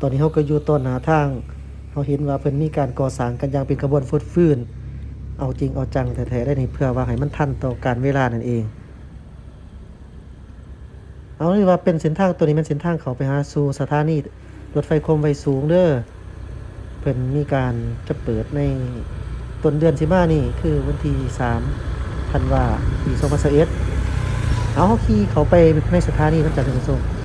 ตอนนี้เขาก็อยู่ต้นหนาทางเขาเห็นว่าเพิ่นมีการก่อสร้างกันอย่างเป็นขบวนฟุดฟื้น เอาจริงเอาจังแท้ๆได้นี่เพื่อว่าให้มันทันต่อการเวลานั่นเอง เอาเลยว่าเป็นเส้นทางตัวนี้มันเส้นทางเขาไปหาสู่สถานีรถไฟความไวสูงเด้อเพิ่นมีการจะเปิดในต้นเดือนสิมานี่คือวันที่3ธันวาปี2021เอาเขาขี่เขาไปในสถานีน้ำจันทร์ผู้ชม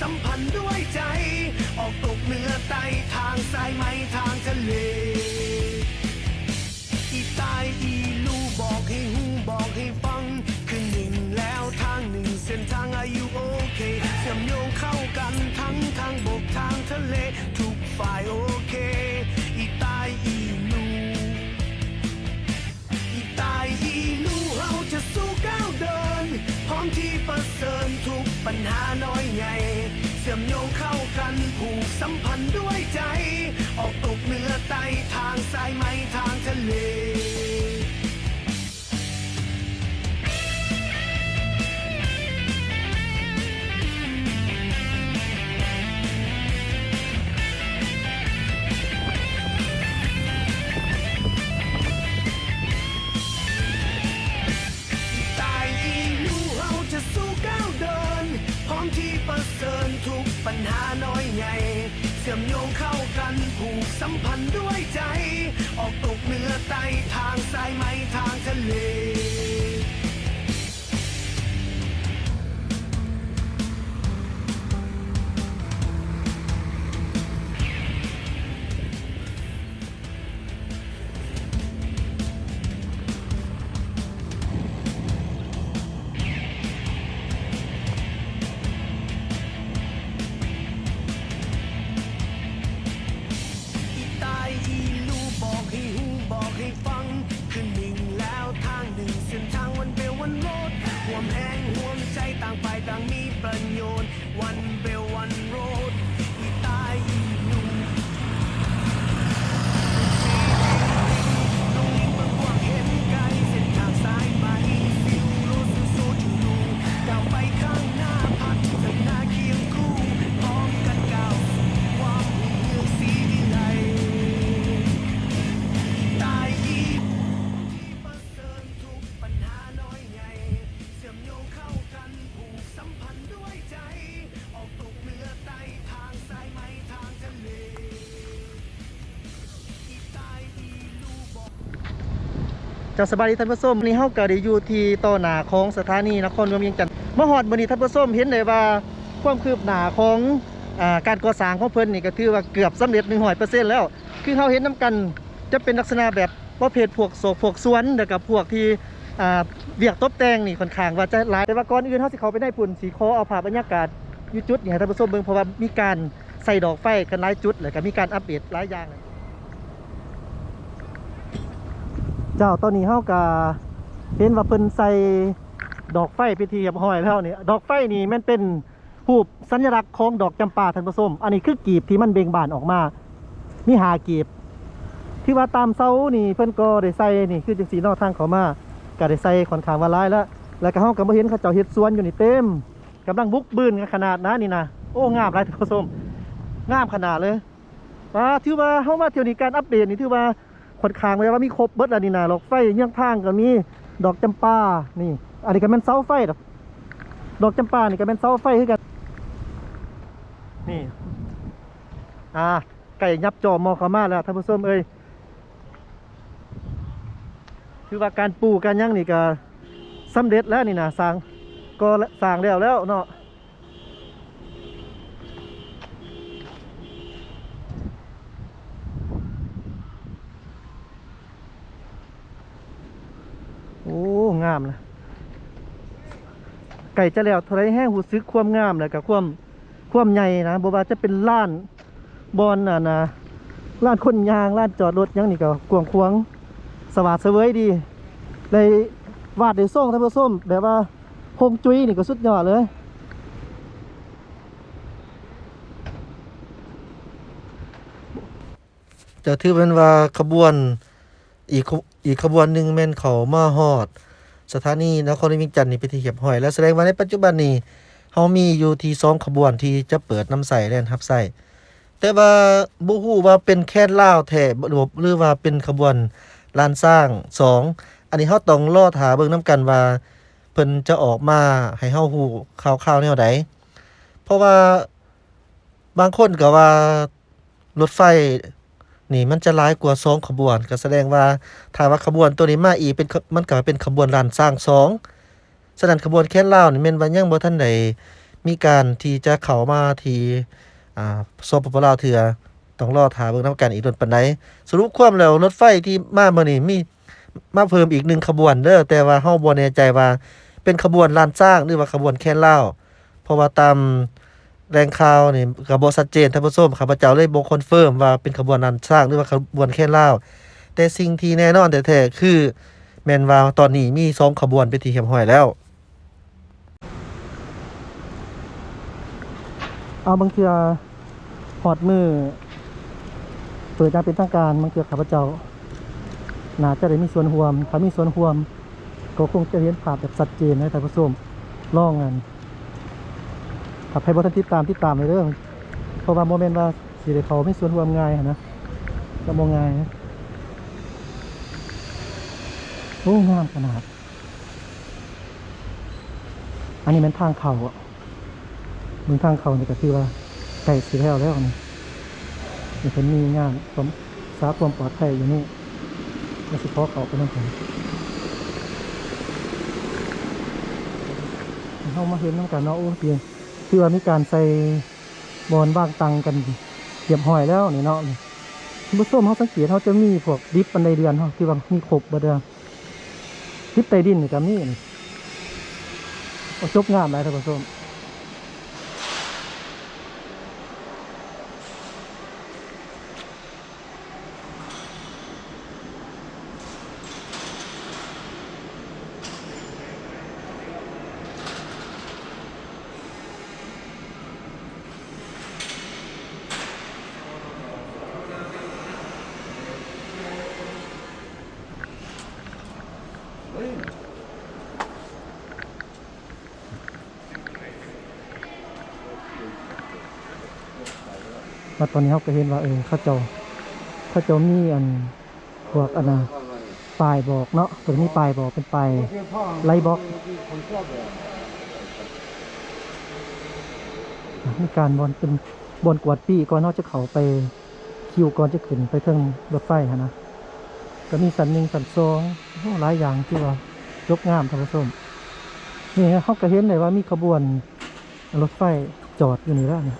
สัมพันธ์ด้วยใจ ออกตกเหนือใต้ทางสายไหมทางทะเล สัมพันธ์ด้วยใจ ออกตกเหนือใต้ทางสายไหมทางทะเลตายอีลูเราจะสู้ก้าวเดินพร้อมที่เสริญทุกปัญหาน้อย สัมพันธ์ด้วยใจ ชน์วั จะสบายดีท่านผู้ชมวันนี้เฮาก็ได้อยู่ที่ต่อหน้าของสถานีนครหลวงเวียงจันทน์มาฮอดมื้อนี้ท่านผู้ชมเห็นได้ว่าความคืบหน้าของอ่าการก่อสร้างของเพิ่นนี่ก็ถือว่าเกือบสำเร็จ100%แล้ว คือเฮาเห็นนํกันจะเป็นลักษณะแบบประเภทพวกโศกพวกสวนแล้วก็พวกที่อ่าเวียกตบแต่งนี่ค่อนข้างว่าจะหลายแต่ว่าก่อนอื่นเฮาสิเข้าไปในปุ่นสีขอเอาภาพบรรยากาศอยู่จุดนี่ให้ท่านผู้ชมเบิ่งเพราะว่ามีการใส่ดอกไฟกันหลายจุดแล้วก็มีการอัปเดตหลายอย่างเลย เจ้าตอนนี้เฮากะเห็นว่าเพิ่นใส่ดอกไฟไปที่เรียบร้อยแล้วนี่ดอกไฟนี่มันเป็นรูปสัญลักษณ์ของดอกจำปาท่านผู้มอันนี้คือกีบที่มันเบ่งบานออกมามีหากีบ ที่ว่าตามเสานี่เพิ่นก็ได้ใส่นี่คือจังสีนอกทางเขามาก็ได้ใส่ค่อนข้างว่าหลายแล้ว แล้วก็เฮาก็บ่เห็นเขาเจ้าเฮ็ดสวนอยู่นี่เต็มกำลังบุกบืนกันขนาดนะนี่นะโอ้งามหลายท่านผู้ชมงามขนาดเลยว่าถือว่าเฮามาเที่ยวนี้การอัปเดตนี่ถือว่า ค่อนข้างไว้ว่ามีครบเบิดแล้วนี่นะดอกไฟเยี่ยงพางก็มีดอกจำปานี่ อันนี้ก็เป็นเสาไฟดอกดอกจำปานี่ก็เป็นเสาไฟคือกัน นี่ อ่า ไก่ยับจอมอขามาแล้วท่านผู้ชมเอ้ยคือว่าการปลูกการหยังนี่ก็สำเร็จแล้วนี่นะสร้างก็สร้างแล้วแล้วเนาะโอ้ งามนะไก่จะแล้วเท่าไรแห้งหูซึกความงามแล้วกับความความใหญ่นะบ่ว่าจะเป็นล้านบอนน่ะนะล้านคนยางล้านจอดรถยังนี่ก็กวางควงสวัสดเสวยดีเลยวาดได้ส่งท่านผู้ชมแบบว่าคงจุ้ยนี่ก็สุดยอดเลยจะถือเป็นว่าขบวนอีกขบอีกขบวนหนึ่งแม่นเขามาฮอด สถานีนครนิมิตรจันทร์นี่เป็นที่เหียบหอยและแสดงว่าในปัจจุบันนี้เฮามีอยู่ที่สองขบวนที่จะเปิดน้ำใส่แล่นทับใส่แต่ว่าบ่ฮู้ว่าเป็นแค่ลาวแท้บ่หรือว่าเป็นขบวนลานสร้างสองอันนี้เฮาต้องรอถาเบิ่งนํกันว่าเพิ่นจะออกมาให้เฮาฮู้ข่าวๆแนวใดเพราะว่าบางคนก็ว่ารถไฟ นี่มันจะร้ายกว่าสองขบวน ก็แสดงว่าถ้าว่าขบวนตัวนี้มาอีกเป็นมันก็เป็นขบวนลานสร้างสองฉะนั้นขบวนแค่นลานี่แม่นว่ายังบ่ทันได้มีการที่จะเข้ามาที่อ่าสปปลาวเถือต้องรอถาเบิ่งนํกันอีกโดนปานใดสรุปความแล้วรถไฟที่มามื้อนี้มีมาเพิ่มอีกหนึ่งขบวนเด้อแต่ว่าเฮาบ่แน่ใจว่าเป็นขบวนลานสร้างหรือว่าขบวนแค่นลาเพราะว่าตาม แรงข่าวนี่กับบชัดเจนท่านผู้ชมข้าพเจ้าเลยบ่คอนเฟิร์มว่าเป็นขบวนการสร้างหรือว่าขบวนแค่ลาวแต่สิ่งที่แน่นอนแต่แท้คือแมนว่าตอนนี้มีสองขบวนเป็นที่เรียบร้อยแล้วเอาบางเทือฮอดมือเปิดอย่างเป็นทางการบางเทือข้าพเจ้าน่าจะได้มีส่วนร่วมถ้ามีส่วนร่วม ก็คงจะเห็นภาพแบบชัดเจนนะท่านผู้ชมลองกันับให้บทันติดตามติดตามเลยเด้อเพราะว่าโมเมนต์ว่าสิได้เขาไม่ส่วนรวมง่ายนะก็มองง่ายนะโอ้งามขนาด อันนี้เป็นทางเขาอะมึงทางเขานี่ก็คือว่าไก่สีแล้วแล้วนี่นี่เป็นมีงานผมสาความปลอดภัยอยู่นี่แล้วสิพอเขาไปนั่นผมเข้ามาเห็นน้ำกันเนาะโอ้เพียง คือว่ามีการใส่บอลบางตังกันเหยียบหอยแล้วนี่เนาะคุณผู้ชมเขาสังเกตเขาจะมีพวกดิฟบันไดเดือนเขาคือว่ามีขบบันเดือนดิฟใต้ดินนี่ก็มีโอ้จบงามเลยท่านผู้ชม มาตอนนี้เขาก็เห็นว่าเออเขาเจ้าเขาเจ้ามีอันพวกอันน่ะปลายบอกเนาะตัวนี้ปลายบอกเป็นปลายไล่บล็อกมีการบอลเป็นบอลกวดปีก่อนนอกจะเขาไปคิวก่อนจะขึ้นไปเครื่องรถไฟฮะนะก็มีสันหนึ่งสันสองหลายอย่างที่ว่ายกงามท่านผู้ชมนี่เขาก็เห็นเลยว่ามีขบวนรถไฟจอดอยู่นี่แล้วนี่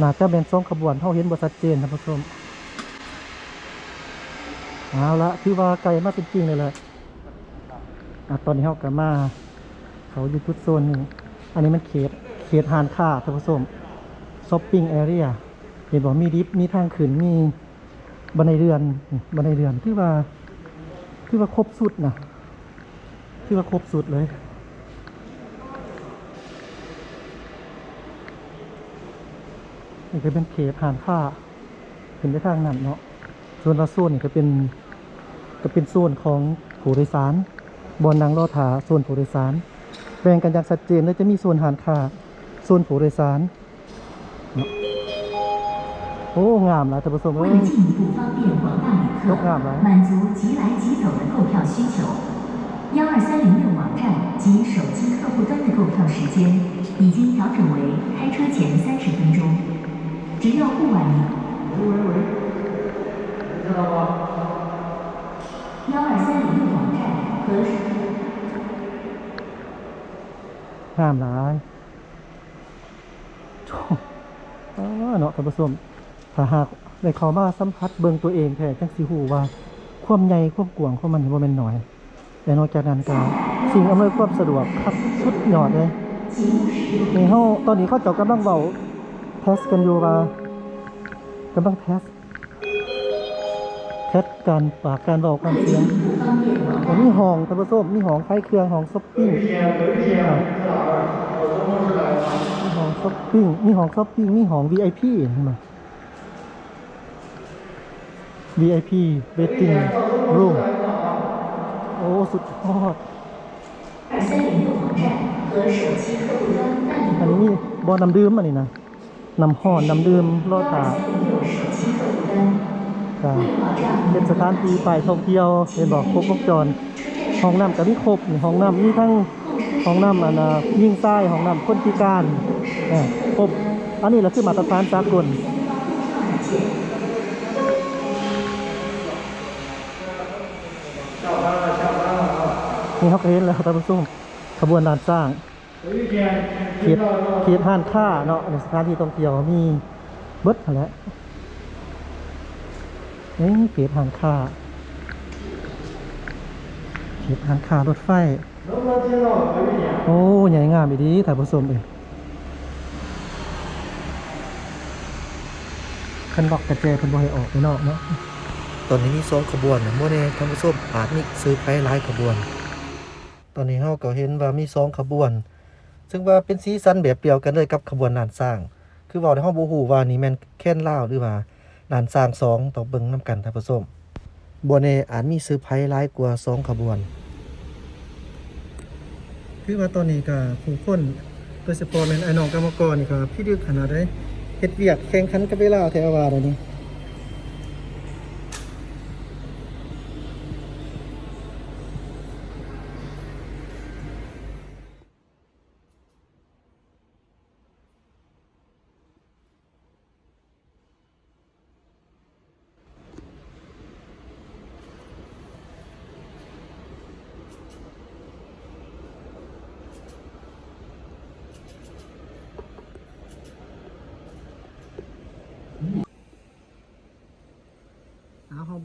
น่าจะเป็นสองขบวนเท่าเห็นบทชัดเจนท่านผู้ชมเอาละที่ว่าไกลมากจริงๆเลยแหละตอนนี้เขากลับมา เขาอยู่จุดโซนนึ่อันนี้มันเขตเขตหานค้าท่านผู้ชมช้อปปิ้งแอเรียเห็นบอกมีดิฟมีทางขึ้นมีบันไดเรือนบันไดเรือนที่ว่าที่ว่าครบสุดนะที่ว่าครบสุดเลย นี่ก็เป็นเขตหานค่าเป็นไปทางนั้นเนาะ ส่วนละโซนนี่ก็เป็นก็เป็นโซนของผู้โดยสารบอนนางรอถาโซนผู้โดยสาร แบ่งกันอย่างชัดเจนแล้วจะมีโซนหานค่าโซนผู้โดยสารเนาะโอ้งามหลายท่านผู้ชม 为 เอ้ 了 ย 进一步方便广大旅客满足即来即走的购票需求，幺二三零六网站及手机客户端的购票时间已经调整为开车前三十分钟， 只有户外旅幺二三零六网站 ห้ามหลายโถ่อ้าเนาะท่านผู้ชมถ้าหากได้เข้ามาสัมผัสเบิ่งตัวเองแท้จังสิฮู้ว่าความใหญ่ความกว้างของมันบ่แม่นน้อย แต่นอกจากนั้นก็สิ่งอำนวยความสะดวกครับสุดยอดเลยนี่เฮาตอนนี้เขาเจ้ากำลังเว้า เทสกันอยู่มาก็ต้องเทสเทสการปากการบอกความเสียงอันนี้ห้องตะบะส้มมีห้องไฟเครื่องห้องซ็อปปิ้งมีห้องซ็อปปิ้งมีห้องซ็อปปิ้งมีห้อง VIP เห็นไหม VIP waiting room โอ้ สุดยอดอันนี้มีบอลนำดื่มอันนี้นะ นำห่อนนำดื่มรอดตาก็เป็นสถานที่ไปท่องเที่ยวเป็นบอกครบวงจรห้องน้ำก็มีครบห้องน้ำมีทั้งห้องน้ำอันยิ่งใต้ห้องน้ำคนพิการครบอันนี้เราขึ้นมาตรฐานสากลนี่เขาเห็นแล้วท่านผู้ชมขบวนการสร้าง เขตเขตห้านค่าเนาะในสถานที่ท่องเที่ยวมีเบิดนั่นแหละนี่เขตห้านค่าเขตห้านค่ารถไฟ โอ้ใหญ่งามอีดีถ่ายผสมเองคันบอกกระเจเพิ่นบ่ให้ออกไปนอกเนาะตอนนี้มีสองขบวนนะโมเน่ท่านผู้ชมอาจมีซื้อไปหลายขบวน ตอนนี้เฮาก็เห็นว่ามีสองขบวน ซึ่งว่าเป็นสีสันแบบเดียวกันเลยกับขบวนนานสร้าง คือว้าในห้องบ่ฮู้ว่านี่แมนแค่นเลาหรือว่านานสร้างสองต้อเบิงนํกันท่านผู้ชมบ่แน่อาจมีซื้อไผหลายกว่าสองขบวน คือว่าตอนนี้ก็ผู้คนโดยเฉพาะแม่นไอ้น้องกรรมกรนี่ก็พี่ดึกขนาดใดเฮ็ดเวียกแข่งขันกับเวลาแท้ว่าเดี๋ยวนี้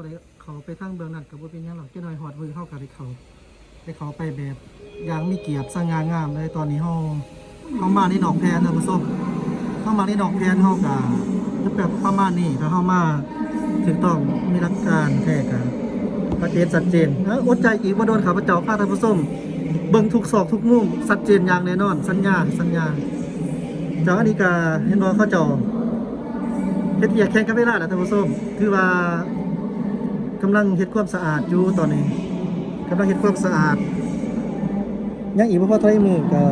บ่ได้เขาไปทางเบื้องนั้นก็บ่เป็นหยังหรอกจักหน่อยฮอดมือเฮาก็ได้เขาได้เขาไปแบบอย่างมีเกียรติสง่างามเลยตอนนี้เฮาเฮามาในหนองแพนนะผู้ชมเฮามาในหนองแพนเฮาก็จะแบบประมาณนี้ถ้าเฮามาถูกต้องมีหลักการแท้กันชัดเจนชัดเจนเอ้ออดใจอีกบ่โดนข้าพเจ้าพาท่านผู้ชมเบิ่งทุกซอกทุกมุมชัดเจนอย่างแน่นอน สัญญาสัญญาเจ้าอันนี้ก็เห็นบ่เขาเจ้าเฮ็ดเวียกแข่งกับเวลาแหละท่านผู้ชมคือว่า กำลังเฮ็ดความสะอาดอยู่ตอนนี้กำลังเฮ็ดความสะอาดยังอีกบ่พอเท่าไหร่มือก็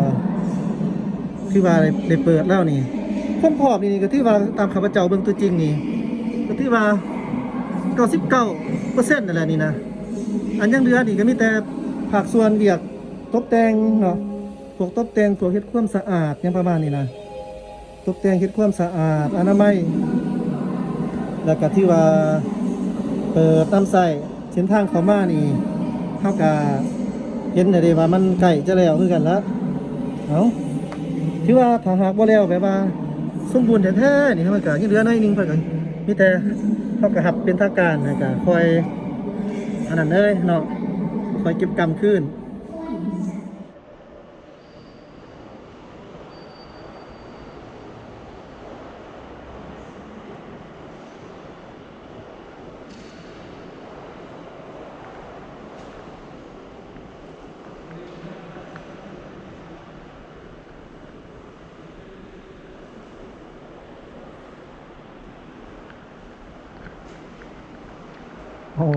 คือว่าได้เปิดแล้วนี่ความพอมนี่ก็ถือว่าตามข้าพเจ้าเบิ่งตัวจริงนี่ก็ถือว่า99%นั่นแหละนี่นะอันยังเหลือนี่ก็มีแต่ภาคส่วนเวียกตกแต่งเนาะพวกตกแต่งพวกเฮ็ดความสะอาดยังประมาณนี้นะตกแต่งเฮ็ดความสะอาดอนามัยแล้วก็ที่ว่า เปิดตามใส่เส้นทางเข้ามานี่เฮาก็เห็นได้ว่ามันไก่จะแล้วคือกันละเอ้าที่ว่าถ้าหากบ่แล้วแบบว่า สมบูรณ์แท้ๆนี่มันก็ยังเหลือน้อยนึงเพิ่นก็มีแต่เฮาก็หับเป็นทางการแล้วก็คอยอันนั้นเลยเนาะคอยเก็บกรรมคืน โอ้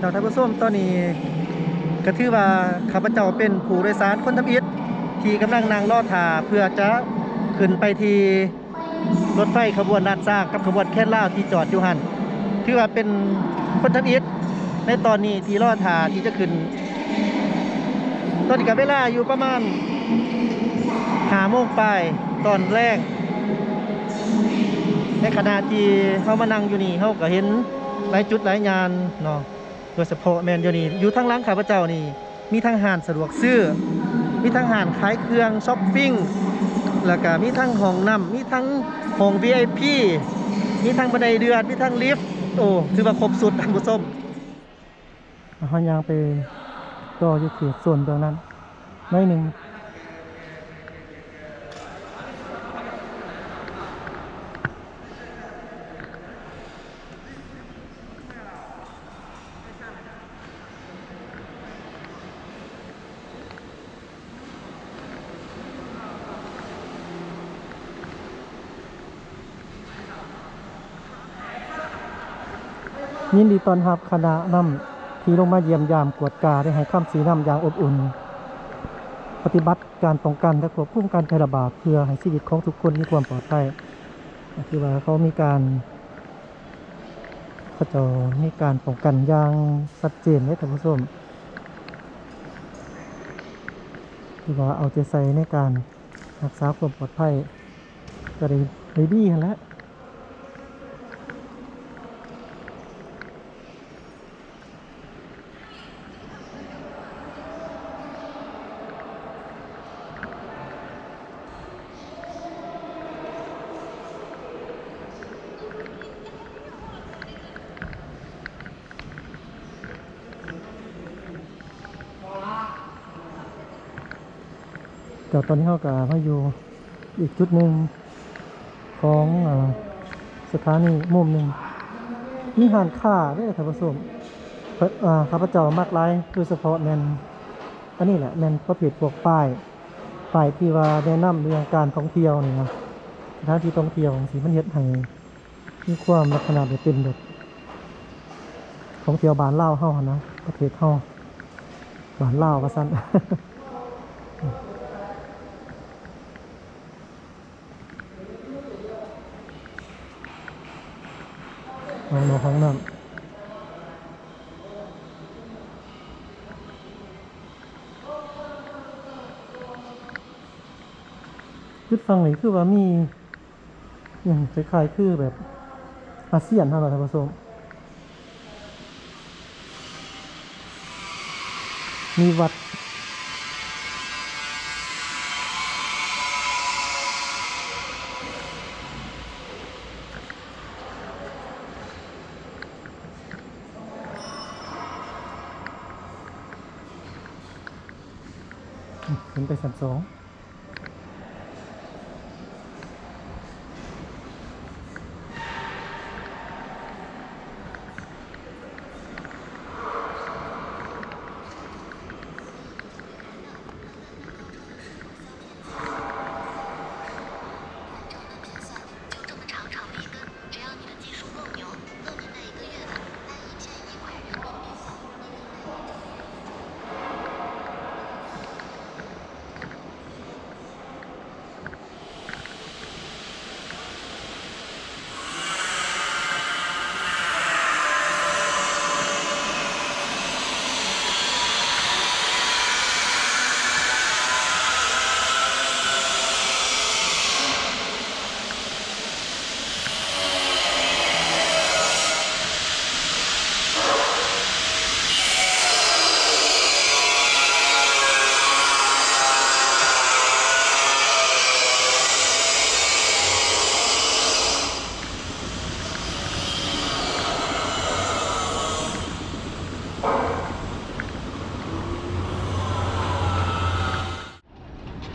จากท่านผู้มตอนนี้ ก็ถือว่าข้าพเจ้าเป็นผู้โดยสารคนทำอิฐที่กำลังนั่งรอท่าเพื่อจะขึ้นไปที่รถไฟขบวนลาดซากกับขบวนแค่นล่าที่จอดอยู่หันถือว่าเป็นคนทับอิฐในตอนนี้ที่รอท่าที่จะขึ้น ตอนนี้กับเวลาอยู่ประมาณหาโมงปตอนแรก ในขณะที่เขามานั่งอยู่นี่เขาก็เห็นหลายจุดหลายงานเนาะ โดยเฉพาะแมนยูนี่อยู่ทั้งร้านข้าพเจ้านี่ มีทั้งห้านสะดวกซื้อ มีทั้งห้านขายเครื่องช้อปปิ้งแล้วก็มีทั้งห้องน้ำมีทั้งห้อง VIP มีทั้งบันไดเดือนมีทั้งลิฟต์โอ้คือว่าครบสุดท่านผู้ชมเขายางไปต่ออยู่เขตส่วนตรงนั้นหน้อยหนึ่ง ยินดีต้อนรับคณะนำที่ลงมาเยี่ยมยามกวดกาได้ให้คำสีนำอย่างอบอุ่น ปฏิบัติการป้องกันและควบคุมการแพร่ระบาดเพื่อให้ชีวิตของทุกคนมีความปลอดภัยที่ว่าเขามีการเขาจะมีการป้องกันอย่างชัดเจนเลยท่านผู้ชมที่ว่าเอาใจใส่ในการรักษาความปลอดภัยก็ได้ได้ดีหั้นแล้ว แต่ตอนนี้เขาก็มาอยู่อีกจุดหนึ่งของอสถานีมุมหนึ่งมีหานค่าด้วยท่านผู้ชมข้าพเจ้ามากไลายโดยเฉพาะแมนอันนี้แหละแมนประเภทพวกป้ายป้ายที่ว่าแนะนำเรื่องการท่องเที่ยวนี่นะสถานที่ท่องเที่ยวสีมันเฮ็ดให้มีความลักษณะแบบเป็นแบบท่องเที่ยวบานเล่าเฮาหั้นนะประเทศเฮาบานเล่าวว่าซั่น ห้องนอนห้องน้ำจุดฟังนี่คือว่ามีอย่างคล้ายๆคือแบบอาเซียนเท่าไหร่ท่านผู้ชมมีวัด ขึ้นไป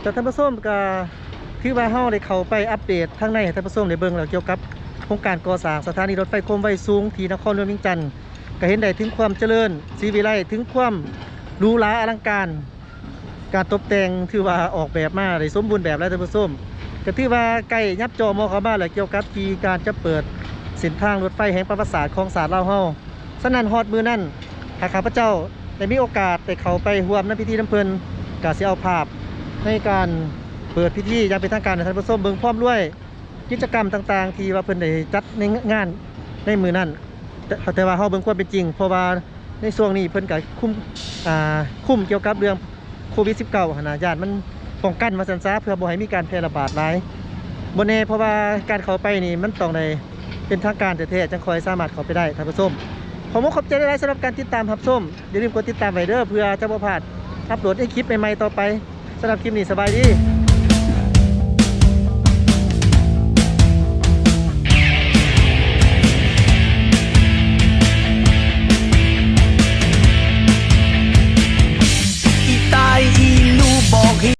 แต่ท่านผู้ชมก็คือว่าเฮาได้เข้าไปอัปเดตทางในให้ท่านผู้ชมได้เบิ่งแล้วเกี่ยวกับโครงการก่อสร้างสถานีรถไฟโคมไฟสูงที่นครหลวงเวียงจันทน์ก็เห็นได้ถึงความเจริญสีวิไลถึงความหรูหราอลังการ การตกแต่งถือว่าออกแบบมาได้สมบูรณ์แบบแล้วท่านผู้ชมก็ถือว่าใกล้ยับจอมอเข้ามาแล้วเกี่ยวกับทีการจะเปิดเส้นทางรถไฟแห่งประวัติศาสตร์ของศาสตร์ลาเฮาสนั่นฮอดมือนั่นถ้าข้าพเจ้าได้มีโอกาสได้เข้าไปร่วมในพิธีน้ำเพลินก็สิเอาภาพ ในการเปิดพิธีอย่างเป็นทางการให้ท่านผู้ชมเบิ่งพร้อมด้วย กิจกรรมต่างๆ ที่ว่าเพิ่นได้จัดในงานในมือนั้นแต่ว่าเฮาเบิ่งความเป็นจริง เพราะว่าในช่วงนี้เพิ่นก็คุ้มอ่าคุ้มเกี่ยวกับเรื่องโควิด -19 หั่นน่ะญาติมันป้องกันว่าซั่นซะเพื่อบ่ให้มีการแพร่ระบาดหลายบ่แน่เพราะว่าการเข้าไปนี่มันต้องได้เป็นทางการแท้ๆจังคอยสามารถเข้าไปได้ท่านผู้ชมขอบอกขอบใจหลายๆสำหรับการติดตามรับชมอย่าลืมกดติดตามไว้เด้อเพื่อจะบ่พลาดอัปโหลดให้คลิปใหม่ๆต่อไป สำหรับคลิปนี้สบายดี